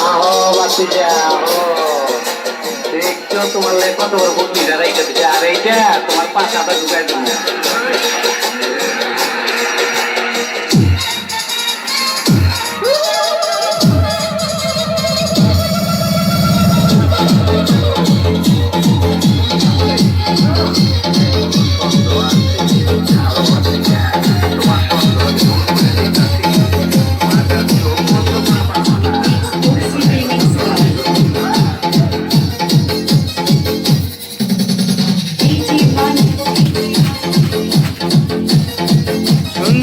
আহো বাতিজা দেখছ তোমার কত বড় রেখে দিচ্ছে আর এইটা তোমার পাশাটা ঢুকাই দেবো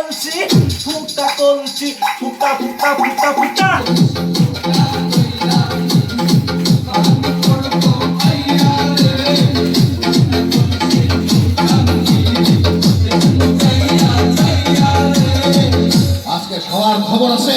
কলসি ফুটা কলসি ফুটা ফুটা ফুটা ফুটা। আজকে সবার খবর আছে।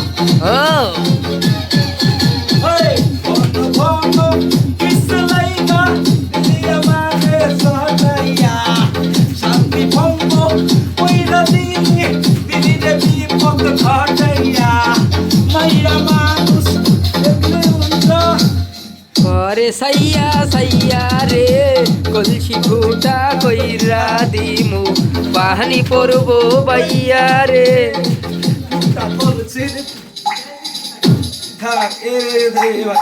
করে সাইয়া সাইয়া রে কলসি ফুটা কইরা দিমু। পাহানি পড়ব বাইয়া রে।